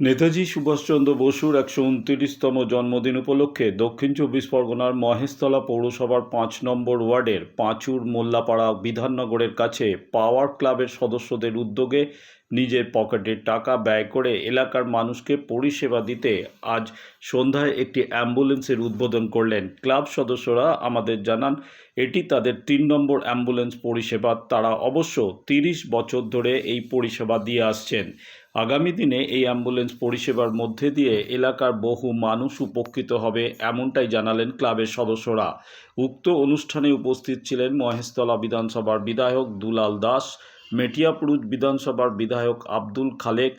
নেতাজি সুভাষচন্দ্র বসুর একশো উনত্রিশতম জন্মদিন উপলক্ষে দক্ষিণ চব্বিশ পরগনার মহেশতলা পৌরসভার পাঁচ নম্বর ওয়ার্ডের পাঁচুর মোল্লাপাড়া বিধাননগরের কাছে পাওয়ার ক্লাবের সদস্যদের উদ্যোগে নিজের পকেটের টাকা ব্যয় করে এলাকার মানুষকে পরিষেবা দিতে আজ সন্ধ্যায় একটি অ্যাম্বুলেন্সের উদ্বোধন করলেন ক্লাব সদস্যরা। আমাদের জানান, এটি তাদের তিন নম্বর অ্যাম্বুলেন্স পরিষেবা। তারা অবশ্য তিরিশ বছর ধরে এই পরিষেবা দিয়ে আসছেন। আগামী দিনে এই অ্যাম্বুলেন্স পরিষেবার মধ্যে দিয়ে এলাকার বহু মানুষ উপকৃত হবে, এমনটাই জানালেন ক্লাবের সদস্যরা। উক্ত অনুষ্ঠানে উপস্থিত ছিলেন মহেশতলা বিধানসভার বিধায়ক দুলাল দাস মেটিয়াপুরুষ বিধানসভার বিধায়ক আব্দুল খালেক,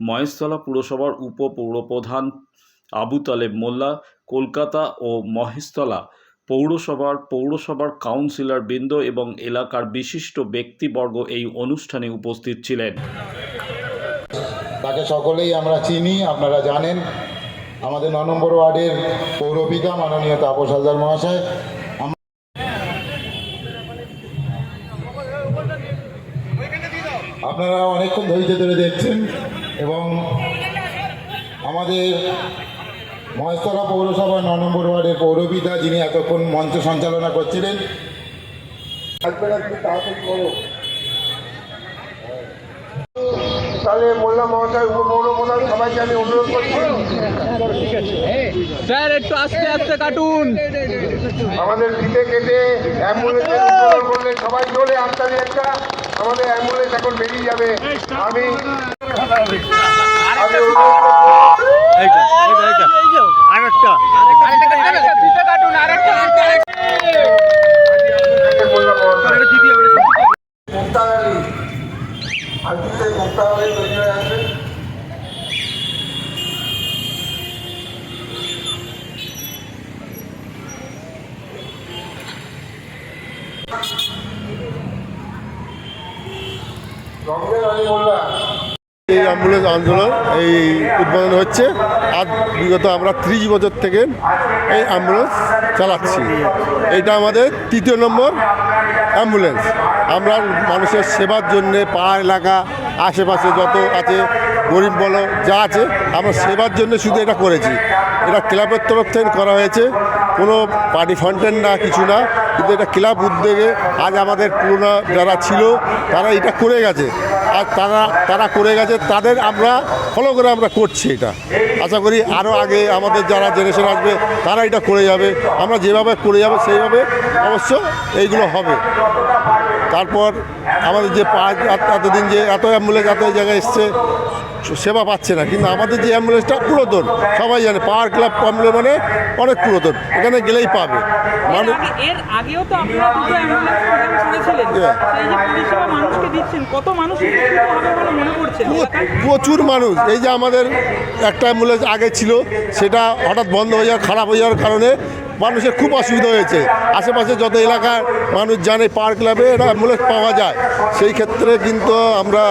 মহেশতলা পুরসভার উপপৌরপ্রধান আবু তালেব মোল্লা, কলকাতা ও মহেশতলা পৌরসভার পৌরসভার কাউন্সিলর বৃন্দ এবং এলাকার বিশিষ্ট ব্যক্তিবর্গ এই অনুষ্ঠানে উপস্থিত ছিলেন। তাকে সকলেই আমরা চিনি, আপনারা জানেন। আমাদের ন নম্বর ওয়ার্ডের পৌরপিতা মাননীয় তাপস হালদার মহাশয়। আপনারা অনেকক্ষণ ধৈর্য ধরে দেখছেন এবং আমাদের মহেশতলা পৌরসভা ন নম্বর ওয়ার্ডের পৌরপিতা, যিনি এতক্ষণ মঞ্চ সঞ্চালনা করছিলেন। তাহলে মোল্লা মহাশয় উপপৌর প্রধান সবাইকে আমি অনুরোধ করছি। স্যার একটু আস্তে আস্তে কাটুন। আমাদের ফিতে কেটে অ্যাম্বুলেন্সের উদ্বোধন করলে সবাই চলে আটটারি একটা। আমাদের অ্যাম্বুলেন্স এখন বেরিয়ে যাবে। আমি আমি অনুরোধ করছি মোল্লা মহাশয় মুক্তার আলী আজকে মুক্তার আলী তৈরি হয়ে আসবে রঙ্গের আলী মোল্লা এই অ্যাম্বুলেন্স আন্দোলন, এই উদ্বোধন হচ্ছে। আজ বিগত আমরা ত্রিশ বছর থেকে এই অ্যাম্বুলেন্স চালাচ্ছি। এটা আমাদের তৃতীয় নম্বর অ্যাম্বুলেন্স। আমরা মানুষের সেবার জন্যে, পাড়া এলাকা, আশেপাশে যত আছে, গরিব বলো, যা আছে, আমরা সেবার জন্য শুধু এটা করেছি। এটা ক্লাবের তরফ থেকে করা হয়েছে। কোনো পার্টি ফান্ডের না, কিছু না, কিন্তু এটা ক্লাব উদ্যোগে আজ আমাদের পুরোনো যারা ছিল, তারা এটা করে গেছে। আর তারা তারা করে গেছে, তাদের আমরা ফলো করে আমরা করছি এটা। আশা করি আরও আগে আমাদের যারা জেনারেশন আসবে, তারা এটা করে যাবে। আমরা যেভাবে করে যাব, সেইভাবে অবশ্য এইগুলো হবে। তারপর আমাদের যে পাঁচ, এতদিন যে এত অ্যাম্বুলেন্স, এত জায়গায় এসছে সেবা পাচ্ছে না। কিন্তু আমাদের যে অ্যাম্বুলেন্সটা পুরাতন সবাই জানে পাওয়ার ক্লাব অ্যাম্বুলেন্স মানে অনেক পুরাতন এখানে গেলেই পাবে। মানুষ এর আগেও তো আপনারা দুটো অ্যাম্বুলেন্স করেছিলেন। সেই যে পরিষেবা মানুষকে দিচ্ছেন কত মানুষ উপকৃত হবে বলে মনে করছেন প্রচুর মানুষ। এই যে আমাদের একটা অ্যাম্বুলেন্স আগে ছিল সেটা হঠাৎ বন্ধ হয়ে যাওয়ার খারাপ হয়ে যাওয়ার কারণে মানুষের খুব অসুবিধা হয়েছে। আশেপাশে যত এলাকার মানুষ জানে পার ক্লাবে এটা অ্যাম্বুলেন্স পাওয়া যায়। সেই ক্ষেত্রে কিন্তু আমরা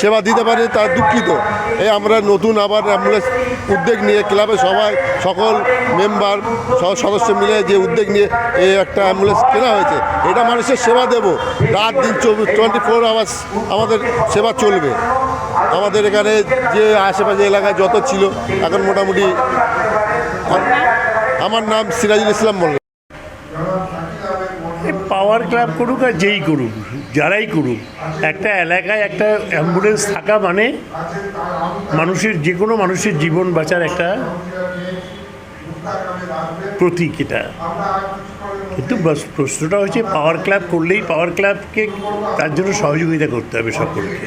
সেবা দিতে পারি তার দুঃখিত। এই আমরা নতুন আবার অ্যাম্বুলেন্স উদ্যোগ নিয়ে ক্লাবে সবাই, সকল মেম্বার সদস্য মিলে যে উদ্যোগ নিয়ে এই একটা অ্যাম্বুলেন্স কেনা হয়েছে, এটা মানুষের সেবা দেব। রাত দিন চব্বিশ টোয়েন্টি ফোর আওয়ার্স আমাদের সেবা চলবে। আমাদের এখানে যে আশেপাশে এলাকায় যত ছিল, এখন মোটামুটি আমার নাম সিরাজুল ইসলাম মোল্লা পাওয়ার ক্লাব করুক আর যেই করুক, যারাই করুক, একটা এলাকায় একটা অ্যাম্বুলেন্স থাকা মানে মানুষের যে কোনো মানুষের জীবন বাঁচার একটা প্রতীক এটা। কিন্তু প্রশ্নটা হচ্ছে পাওয়ার ক্লাব করলেই পাওয়ার ক্লাবকে তার জন্য সহযোগিতা করতে হবে সকলকে।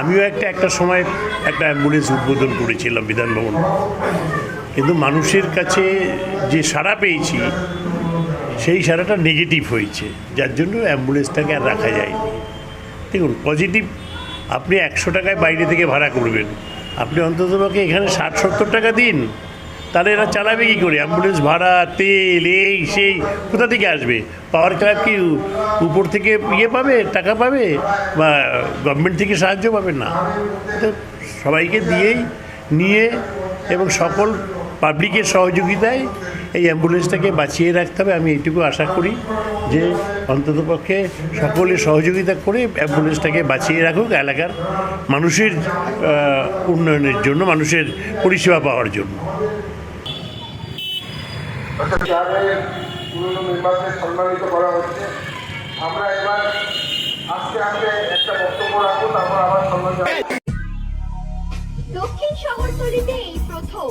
আমিও একটা একটা সময় একটা অ্যাম্বুলেন্স উদ্বোধন করেছিলাম বিধানভবন। কিন্তু মানুষের কাছে যে সাড়া পেয়েছি সেই সারাটা নেগেটিভ হয়েছে। যার জন্য অ্যাম্বুলেন্সটাকে আর রাখা যায়নি। দেখুন পজিটিভ আপনি একশো টাকায় বাইরে থেকে ভাড়া করবেন। আপনি অন্ততপক্ষে এখানে ষাট, সত্তর টাকা দিন। তাহলে এরা চালাবে কী করে? অ্যাম্বুলেন্স ভাড়া, তেল, এই, সেই, কোথা থেকে আসবে? পাওয়ার ক্লাব কি উপর থেকে ইয়ে পাবে, টাকা পাবে? বা গভর্নমেন্ট থেকে সাহায্য পাবে? না। তো সবাইকে দিয়েই, নিয়ে এবং সকল পাবলিকের সহযোগিতায় এই অ্যাম্বুলেন্সটাকে বাঁচিয়ে রাখতে হবে। আমি এইটুকু আশা করি যে অন্ততপক্ষে সকলে সহযোগিতা করে অ্যাম্বুলেন্সটাকে বাঁচিয়ে রাখুক। এলাকার মানুষের উন্নয়নের জন্য মানুষের পরিষেবা পাওয়ার জন্য। পুরনো মেম্বারদের সম্মানিত করা হচ্ছে আমরা এবার আস্তে আস্তে একটা বক্তব্য রাখব তারপর আবার সম্মান দক্ষিণ শহরতলিতে এই প্রথম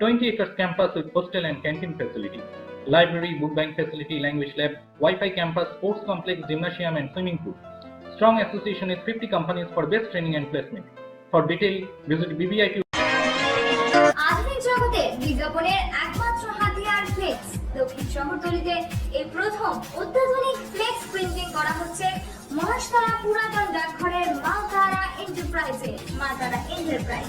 20 acres campus with hostel and canteen facility, library, book bank facility, language lab, Wi-Fi campus, sports complex, gymnasium, and swimming pool. Strong association with 50 companies for best training and placement. For detail, visit BBIT আধুনিক করা হচ্ছে পুরাতন ডাকঘরের মা তারা এন্টারপ্রাইজে মা তারা enterprise